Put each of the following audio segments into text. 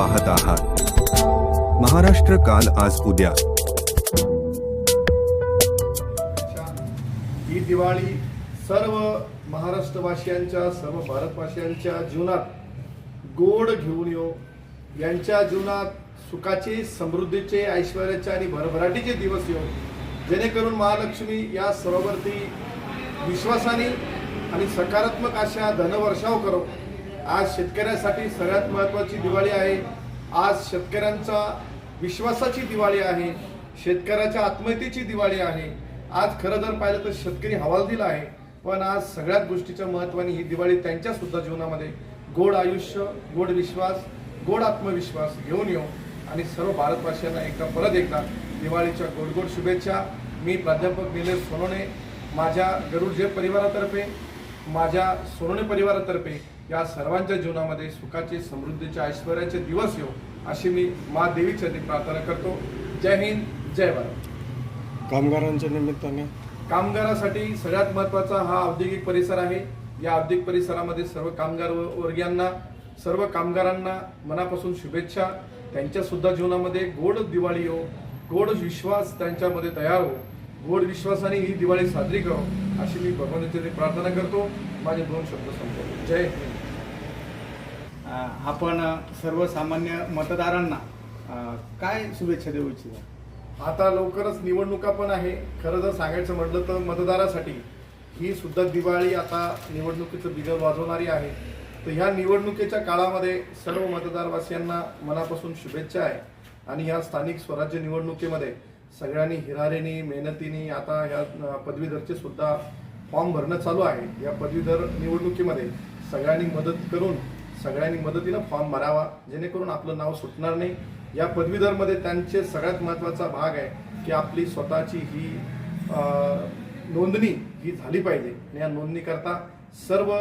पाहत आहात. महाराष्ट्र काल आज उद्या. ही दिवाळी सर्व महाराष्ट्रवासियांच्या सर्व भारतवासियांच्या जीवनात गोड घेऊन येऊ. यांच्या जीवनात सुखाचे समृद्धीचे ऐश्वर्याचे आणि भरभराटीचे दिवस येऊ. जेणेकरून महालक्ष्मी या सर्ववरती विश्वासाने आणि सकारात्मक अशा धनवर्षाव करो. आज शेतकऱ्यासाठी सगळ्यात महत्त्वाची दिवाळी आहे. आज शेतकऱ्यांचा विश्वासाची दिवाळी आहे. शेतकऱ्याच्या आत्महत्येची दिवाळी आहे. आज खरं जर पाहिलं तर शेतकरी हवालदिल आहे. पण आज सगळ्यात गोष्टीच्या महत्त्वाने ही दिवाळी त्यांच्या सुद्धा जीवनामध्ये गोड आयुष्य गोड विश्वास गोड आत्मविश्वास घेऊन येऊ. आणि सर्व भारतवासियांना एकदा परत एकदा दिवाळीच्या गोड गोड शुभेच्छा. मी प्राध्यापक निलेश सोनोने माझ्या गरुड जे परिवारातर्फे माझ्या सोनोने परिवारातर्फे या सर्वांच्या जीवनामध्ये सुखाचे समृद्धीचे ऐश्वर्याचे दिवस येऊ अशी मी मा देवीच्या प्रार्थना करतो. जय हिंद जय भारत. कामगारांच्या निमित्ताने. कामगारासाठी सगळ्यात महत्त्वाचा हा औद्योगिक परिसर आहे. या औद्योगिक परिसरामध्ये सर्व कामगार वर्गीयांना सर्व कामगारांना मनापासून शुभेच्छा. त्यांच्या सुद्धा जीवनामध्ये गोड दिवाळी हो गोड विश्वास त्यांच्यामध्ये तयार हो गोड विश्वासाने ही दिवाळी साजरी करो अशी मी भगवंताची प्रार्थना करतो. माझे दोन शब्द संपवतो. जय हिंद. आपण सर्वसामान्य मतदारांना काय शुभेच्छा देऊ इच्छिता? आता लवकरच निवडणुका पण आहे. खरं जर सांगायचं म्हटलं तर मतदारासाठी ही सुद्धा दिवाळी आता निवडणुकीचं बिगल वाजवणारी आहे. तर ह्या निवडणुकीच्या काळामध्ये सर्व मतदारवासियांना मनापासून शुभेच्छा आहे. आणि ह्या स्थानिक स्वराज्य निवडणुकीमध्ये सगळ्यांनी हिरारीने मेहनतीने आता ह्या पदवीधरचे सुद्धा फॉर्म भरणं चालू आहे. या पदवीधर निवडणुकीमध्ये सगळ्यांनी मदत करून सगळ्यांनी मदतीनं फॉर्म भरावा जेणेकरून आपलं नाव सुटणार नाही. या पदवीधरमध्ये त्यांचे सगळ्यात महत्त्वाचा भाग आहे की आपली स्वतःची ही नोंदणी ही झाली पाहिजे. आणि या नोंदणीकरता सर्व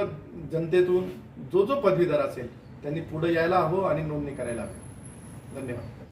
जनतेतून जो जो पदवीधर असेल त्यांनी पुढे यायला हवं आणि नोंदणी करायला हवी. धन्यवाद.